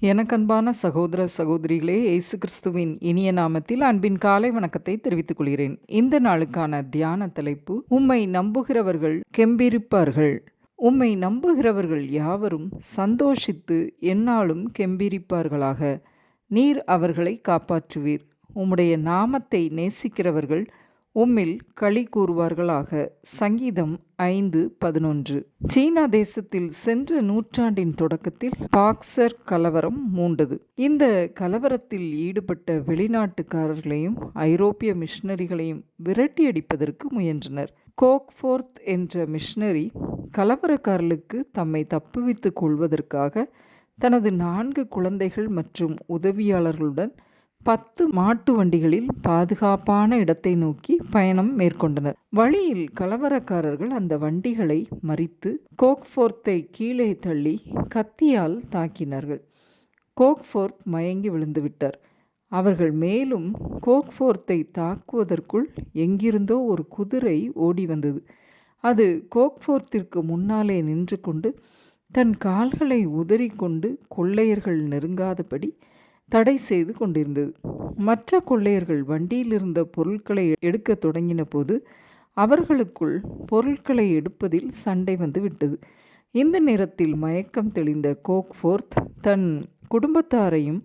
எனக்கன்பான சகோதர சகோதரிகளே இயேசு கிறிஸ்துவின் இனிய நாமத்தில் அன்பின் காலை வணக்கத்தை தெரிவித்துக் கொள்கிறேன். இந்த நாளுக்கான தியான தலைப்பு உம்மை நம்புகிறவர்கள் கெம்பிரிப்பார்கள். உம்மை நம்புகிறவர்கள் யாவரும் சந்தோஷித்து எந்நாளும் கெம்பிரிப்பார்களாக. நீர் அவர்களை காப்பாற்றுவீர். உம்முடைய நாமத்தை நேசிக்கிறவர்கள் உம்மில் களி கூறுவார்களாக. சங்கீதம் ஐந்து பதினொன்று. சீனா தேசத்தில் சென்ற நூற்றாண்டின் தொடக்கத்தில் பாக்சர் கலவரம் மூண்டது. இந்த கலவரத்தில் ஈடுபட்ட வெளிநாட்டுக்காரர்களையும் ஐரோப்பிய மிஷனரிகளையும் விரட்டியடிப்பதற்கு முயன்றனர். கோக்ஃபோர்த் என்ற மிஷனரி கலவரக்காரர்களுக்கு தம்மை தப்புவித்துக் கொள்வதற்காக தனது நான்கு குழந்தைகள் மற்றும் உதவியாளர்களுடன் பத்து மாட்டு வண்டிகளில் பாதுகாப்பான இடத்தை நோக்கி பயணம் மேற்கொண்டனர். வழியில் கலவரக்காரர்கள் அந்த வண்டிகளை மறித்து கோக்ஃபோர்த்தை கீழே தள்ளி கத்தியால் தாக்கினார்கள். கோக்ஃபோர்த் மயங்கி விழுந்துவிட்டார். அவர்கள் மேலும் கோக்ஃபோர்த்தை தாக்குவதற்குள் எங்கிருந்தோ ஒரு குதிரை ஓடி வந்தது. அது கோக்ஃபோர்த்திற்கு முன்னாலே நின்று கொண்டு தன் கால்களை உதறிக்கொண்டு கொள்ளையர்கள் நெருங்காதபடி தடை செய்து கொண்டிருந்தது. மற்ற கொள்ளையர்கள் வண்டியில் இருந்த பொருட்களை எடுக்க தொடங்கின போது அவர்களுக்குள் பொருட்களை எடுப்பதில் சண்டை வந்து விட்டது. இந்த நேரத்தில் மயக்கம் தெளிந்த கோக்ஃபோர்த் தன் குடும்பத்தாரையும்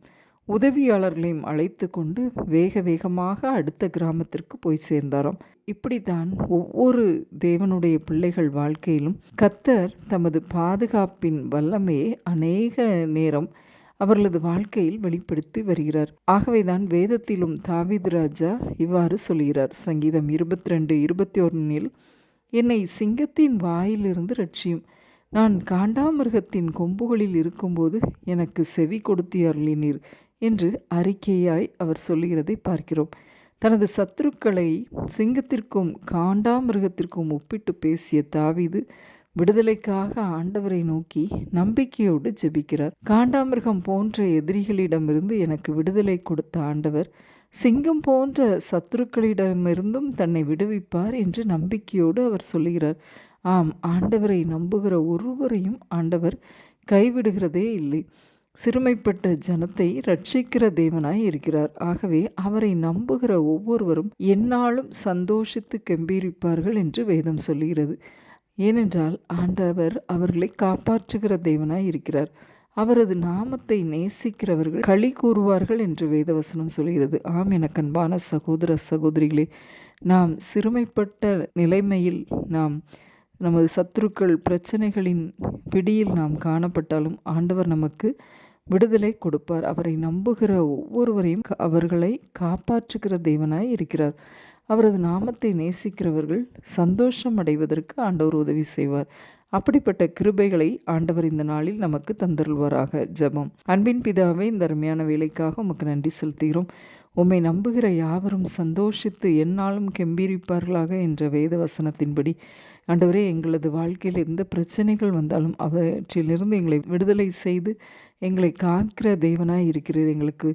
உதவியாளர்களையும் அழைத்து கொண்டு வேக வேகமாக அடுத்த கிராமத்திற்கு போய் சேர்ந்தாராம். இப்படித்தான் ஒவ்வொரு தேவனுடைய பிள்ளைகள் வாழ்க்கையிலும் கத்தர் தமது பாதுகாப்பின் வல்லமையை அநேக நேரம் அவர்களது வாழ்க்கையில் வெளிப்படுத்தி வருகிறார். ஆகவேதான் வேதத்திலும் தாவித் ராஜா இவ்வாறு சொல்கிறார். சங்கீதம் இருபத்தி ரெண்டு இருபத்தி ஒன்னில் என்னை சிங்கத்தின் வாயிலிருந்து ரட்சியும். நான் காண்டாமிருகத்தின் கொம்புகளில் இருக்கும்போது எனக்கு செவி கொடுத்து அருளினீர் என்று அறிக்கையாய் அவர் சொல்லுகிறதை பார்க்கிறோம். தனது சத்துருக்களை சிங்கத்திற்கும் காண்டாமிருகத்திற்கும் ஒப்பிட்டு பேசிய தாவீது விடுதலைக்காக ஆண்டவரை நோக்கி நம்பிக்கையோடு ஜெபிக்கிறார். காண்டாமிருகம் போன்ற எதிரிகளிடமிருந்து எனக்கு விடுதலை கொடுத்த ஆண்டவர் சிங்கம் போன்ற சத்துருக்களிடமிருந்தும் தன்னை விடுவிப்பார் என்று நம்பிக்கையோடு அவர் சொல்லுகிறார். ஆம் ஆண்டவரை நம்புகிற ஒருவரையும் ஆண்டவர் கைவிடுகிறதே இல்லை. சிறுமைப்பட்ட ஜனத்தை ரட்சிக்கிற தேவனாய் இருக்கிறார். ஆகவே அவரை நம்புகிற ஒவ்வொருவரும் எந்நாளும் சந்தோஷித்து கம்பீரிப்பார்கள் என்று வேதம் சொல்லுகிறது. ஏனென்றால் ஆண்டவர் அவர்களை காப்பாற்றுகிற தேவனாய் இருக்கிறார். அவரது நாமத்தை நேசிக்கிறவர்கள் களி கூறுவார்கள் என்று வேதவசனம் சொல்கிறது. ஆம் எனக்கன்பான சகோதர சகோதரிகளே நாம் சிறுமைப்பட்ட நிலைமையில் நாம் நமது சத்துருக்கள் பிரச்சனைகளின் பிடியில் நாம் காணப்பட்டாலும் ஆண்டவர் நமக்கு விடுதலை கொடுப்பார். அவரை நம்புகிற ஒவ்வொருவரையும் அவர்களை காப்பாற்றுகிற தேவனாய் இருக்கிறார். அவரது நாமத்தை நேசிக்கிறவர்கள் சந்தோஷம் அடைவதற்கு ஆண்டவர் உதவி செய்வார். அப்படிப்பட்ட கிருபைகளை ஆண்டவர் இந்த நாளில் நமக்கு தந்தருள்வாராக. ஜபம். அன்பின் பிதாவே இந்த அருமையான வேலைக்காக உமக்கு நன்றி செலுத்துகிறோம். உம்மை நம்புகிற யாவரும் சந்தோஷித்து என்னாலும் கெம்பீரிப்பார்களாக என்ற வேத வசனத்தின்படி ஆண்டவரே எங்களது வாழ்க்கையில் எந்த பிரச்சனைகள் வந்தாலும் அவற்றிலிருந்து எங்களை விடுதலை செய்து எங்களை காக்கிற தேவனாய் இருக்கிறீர். எங்களுக்கு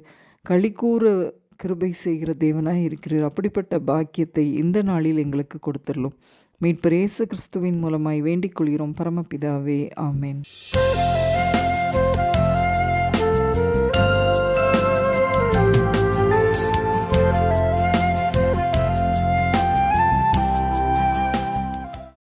களிக்கூற கிருபை செய்கிற தேவனாய் இருக்கிறார். அப்படிப்பட்ட பாக்கியத்தை இந்த நாளில் எங்களுக்கு கொடுத்துடலும் மீட்பர் இயேசு கிறிஸ்துவின் மூலமாய் வேண்டிக் கொள்கிறோம். பரமபிதாவே ஆமேன்.